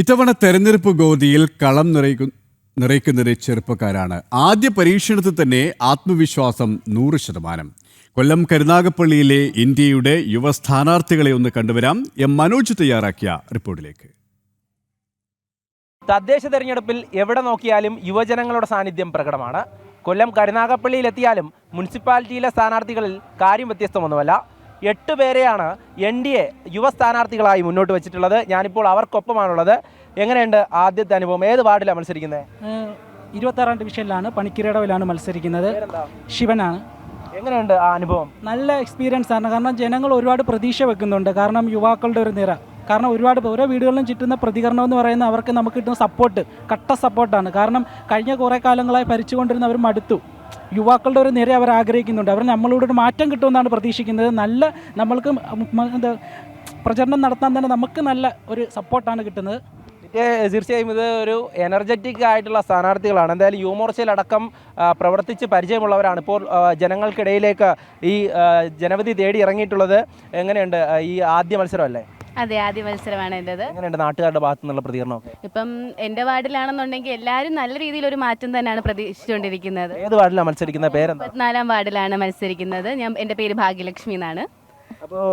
ഇത്തവണ തെരഞ്ഞെടുപ്പ് ഗോതിയിൽ കളം നിറയ്ക്കു നിറയ്ക്കുന്നത് ചെറുപ്പക്കാരാണ്. ആദ്യ പരീക്ഷണത്തിൽ തന്നെ ആത്മവിശ്വാസം നൂറ് ശതമാനം. കൊല്ലം കരുനാഗപ്പള്ളിയിലെ ഇന്ത്യയുടെ യുവ സ്ഥാനാർത്ഥികളെ ഒന്ന് കണ്ടുവരാം. എം മനോജ് തയ്യാറാക്കിയ റിപ്പോർട്ടിലേക്ക്. തദ്ദേശ തെരഞ്ഞെടുപ്പിൽ എവിടെ നോക്കിയാലും യുവജനങ്ങളുടെ സാന്നിധ്യം പ്രകടമാണ്. കൊല്ലം കരുനാഗപ്പള്ളിയിലെത്തിയാലും മുനിസിപ്പാലിറ്റിയിലെ സ്ഥാനാർത്ഥികളിൽ കാര്യം വ്യത്യസ്തമൊന്നുമല്ല. എട്ട് പേരെയാണ് എൻ ഡി എ യുവ സ്ഥാനാർത്ഥികളായി മുന്നോട്ട് വെച്ചിട്ടുള്ളത്. ഞാനിപ്പോൾ അവർക്കൊപ്പമാണുള്ളത്. എങ്ങനെയുണ്ട് ആദ്യത്തെ അനുഭവം? ഏത് വാർഡിലാണ് മത്സരിക്കുന്നത്? ഇരുപത്താറാം ഡിവിഷനിലാണ് പണിക്കിരടവിലാണ് മത്സരിക്കുന്നത്? ശിവനാണ്. എങ്ങനെയുണ്ട് ആ അനുഭവം? നല്ല എക്സ്പീരിയൻസ് ആണ്. കാരണം ജനങ്ങൾ ഒരുപാട് പ്രതീക്ഷ വെക്കുന്നുണ്ട്. കാരണം യുവാക്കളുടെ ഒരു നിര കാരണം ഒരുപാട് ഓരോ വീടുകളിലും ചുറ്റുന്ന പ്രതികരണം എന്ന് പറയുന്ന അവർക്ക് നമുക്ക് കിട്ടുന്ന സപ്പോർട്ട് കട്ട സപ്പോർട്ടാണ് കാരണം കഴിഞ്ഞ കുറേ കാലങ്ങളായി ഭരിച്ചുകൊണ്ടിരുന്നവർ മടുത്തു. യുവാക്കളുടെ ഒരു നിര അവർ ആഗ്രഹിക്കുന്നുണ്ട്. അവർ നമ്മളോട് ഒരു മാറ്റം കിട്ടുമെന്നാണ് പ്രതീക്ഷിക്കുന്നത്. നല്ല നമ്മൾക്ക് എന്താ പ്രചരണം നടത്താൻ തന്നെ നമുക്ക് നല്ല ഒരു സപ്പോർട്ടാണ് കിട്ടുന്നത്. തീർച്ചയായും ഇത് ഒരു എനർജറ്റിക് ആയിട്ടുള്ള സ്ഥാനാർത്ഥികളാണ്. എന്തായാലും യുവമോർച്ചയിലടക്കം പ്രവർത്തിച്ച് പരിചയമുള്ളവരാണ് ഇപ്പോൾ ജനങ്ങൾക്കിടയിലേക്ക് ഈ ജനവധി തേടി ഇറങ്ങിയിട്ടുള്ളത് എങ്ങനെയുണ്ട് ഈ ആദ്യ മത്സരമല്ലേ? അതെ ആദ്യ മത്സരമാണ് എന്റെത് എങ്ങനെയുണ്ട് നാട്ടുകാരുടെ ഭാഗത്തു നിന്നുള്ള പ്രതികരണമൊക്കെ? ഇപ്പം എന്റെ വാർഡിലാണെന്നുണ്ടെങ്കിൽ എല്ലാവരും നല്ല രീതിയിൽ ഒരു മാറ്റം തന്നെയാണ് പ്രതീക്ഷിച്ചുകൊണ്ടിരിക്കുന്നത്. ഏത് വാർഡിലാണ് മത്സരിക്കുന്ന പേരെന്താ? മുപ്പത്തിനാലാം വാർഡിലാണ് മത്സരിക്കുന്നത്. ഞാൻ എന്റെ പേര് ഭാഗ്യലക്ഷ്മി എന്നാണ്. അപ്പോൾ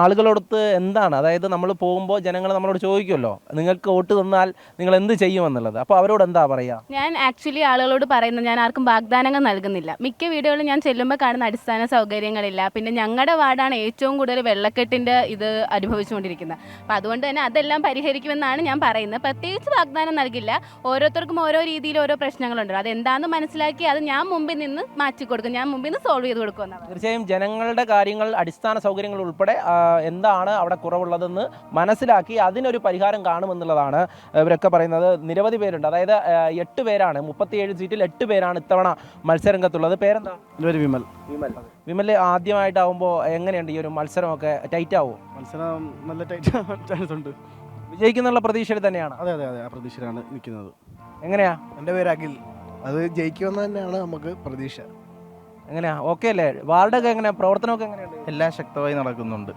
ആളുകളോടൊത്ത് എന്താണ്? അതായത് നമ്മൾ പോകുമ്പോൾ ജനങ്ങൾ നമ്മളോട് ചോദിക്കുമല്ലോ നിങ്ങൾക്ക് വോട്ട് തന്നാൽ നിങ്ങൾ എന്ത് ചെയ്യുമെന്നുള്ളത്. അപ്പോൾ അവരോട് എന്താ പറയുക ഞാൻ ആക്ച്വലി ആളുകളോട് പറയുന്നത് ഞാൻ ആർക്കും വാഗ്ദാനങ്ങൾ നൽകുന്നില്ല. മിക്ക വീടുകളിലും ഞാൻ ചെല്ലുമ്പോൾ കാണുന്ന അടിസ്ഥാന സൗകര്യങ്ങളില്ല. പിന്നെ ഞങ്ങളുടെ വാർഡാണ് ഏറ്റവും കൂടുതൽ വെള്ളക്കെട്ടിന്റെ ഇത് അനുഭവിച്ചുകൊണ്ടിരിക്കുന്നത്. അപ്പം അതുകൊണ്ട് തന്നെ അതെല്ലാം പരിഹരിക്കുമെന്നാണ് ഞാൻ പറയുന്നത്. പ്രത്യേകിച്ച് വാഗ്ദാനം നൽകില്ല. ഓരോരുത്തർക്കും ഓരോ രീതിയിൽ ഓരോ പ്രശ്നങ്ങളുണ്ട്. അതെന്താണെന്ന് മനസ്സിലാക്കി അത് ഞാൻ മുമ്പിൽ നിന്ന് മാറ്റി കൊടുക്കും ഞാൻ മുമ്പിൽ നിന്ന് സോൾവ് ചെയ്ത് കൊടുക്കുമെന്നാണ് തീർച്ചയായും ജനങ്ങളുടെ കാര്യങ്ങൾ അടിസ്ഥാന സൗകര്യങ്ങൾ ഉൾപ്പെടെ എന്താണ് അവിടെ കുറവുള്ളതെന്ന് മനസ്സിലാക്കി അതിനൊരു പരിഹാരം കാണുമെന്നുള്ളതാണ് ഇവരൊക്കെ പറയുന്നത്. നിരവധി പേരുണ്ട്. അതായത് എട്ട് പേരാണ്. മുപ്പത്തിയേഴ് സീറ്റിൽ എട്ട് പേരാണ് ഇത്തവണ മത്സരരംഗത്തുള്ളത്. പേരെന്താ? വിമൽ. വിമൽ. വിമൽ ആദ്യമായിട്ടാവുമ്പോൾ എങ്ങനെയുണ്ട് ഈ ഒരു മത്സരമൊക്കെ? ടൈറ്റ് ആവോ? മത്സരം നല്ല ടൈറ്റ് ചാൻസ് ഉണ്ട്. വിജയിക്കുന്നുള്ള പ്രതീക്ഷയിൽ തന്നെയാണ്. അതെ അതെ അതെ. ആ പ്രതീക്ഷയിലാണ് നിൽക്കുന്നത്. എങ്ങനെയാ? എന്റെ പേര് അഖിൽ. അത് ജയിക്കുമെന്ന് തന്നെയാണ് നമുക്ക് പ്രതീക്ഷ. എങ്ങനെയാ? ഓക്കെ അല്ലേ? വാർഡൊക്കെ എങ്ങനെ പ്രവർത്തനമൊക്കെ എങ്ങനെയുണ്ട്? എല്ലാം ശക്തമായി നടക്കുന്നുണ്ട്.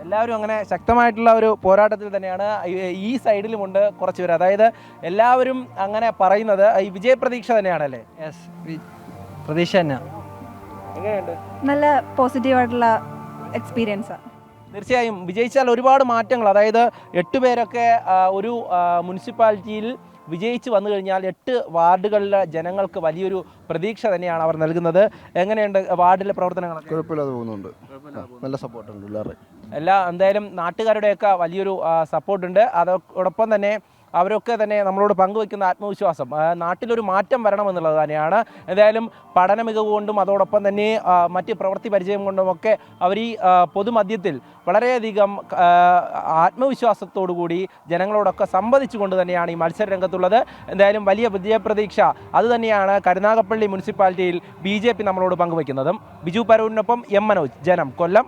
എല്ലാവരും അങ്ങനെ ശക്തമായിട്ടുള്ള ഒരു പോരാട്ടത്തിൽ തന്നെയാണ്. ഈ- സൈഡിലും സൈഡിലുമുണ്ട് കുറച്ച് പേര്. അതായത് എല്ലാവരും അങ്ങനെ പറയുന്നത് ഈ വിജയപ്രതീക്ഷ തന്നെയാണല്ലേ? യെസ് പ്രതീക്ഷ തന്നെ എങ്ങനെയുണ്ട്? നല്ല പോസിറ്റീവായിട്ടുള്ള എക്സ്പീരിയൻസാണ് തീർച്ചയായും വിജയിച്ചാൽ ഒരുപാട് മാറ്റങ്ങൾ. അതായത് എട്ട് പേരൊക്കെ ഒരു മുനിസിപ്പാലിറ്റിയിൽ വിജയിച്ച് വന്നു കഴിഞ്ഞാൽ എട്ട് വാർഡുകളിലെ ജനങ്ങൾക്ക് വലിയൊരു പ്രതീക്ഷ തന്നെയാണ് അവർ നൽകുന്നത്. എങ്ങനെയുണ്ട് വാർഡിലെ പ്രവർത്തനങ്ങൾ കുഴപ്പമില്ലാതെ പോകുന്നുണ്ട്. നല്ല സപ്പോർട്ടുണ്ട് എല്ലാ എന്തായാലും നാട്ടുകാരുടെയൊക്കെ വലിയൊരു സപ്പോർട്ടുണ്ട് അതോടൊപ്പം തന്നെ അവരൊക്കെ തന്നെ നമ്മളോട് പങ്കുവയ്ക്കുന്ന ആത്മവിശ്വാസം നാട്ടിലൊരു മാറ്റം വരണമെന്നുള്ളത് തന്നെയാണ്. എന്തായാലും പഠന മികവ് കൊണ്ടും അതോടൊപ്പം തന്നെ മറ്റ് പ്രവൃത്തി പരിചയം കൊണ്ടുമൊക്കെ അവർ ഈ പൊതുമധ്യത്തിൽ വളരെയധികം ആത്മവിശ്വാസത്തോടുകൂടി ആത്മവിശ്വാസത്തോടു കൂടി ജനങ്ങളോടൊക്കെ സംവദിച്ചുകൊണ്ട് തന്നെയാണ് ഈ മത്സര രംഗത്തുള്ളത്. എന്തായാലും വലിയ വിജയപ്രതീക്ഷ. അതുതന്നെയാണ് കരുനാഗപ്പള്ളി മുനിസിപ്പാലിറ്റിയിൽ ബി ജെ പി നമ്മളോട് പങ്കുവയ്ക്കുന്നതും. ബിജു പരൂരിനൊപ്പം എം മനോജ്. ജനം കൊല്ലം.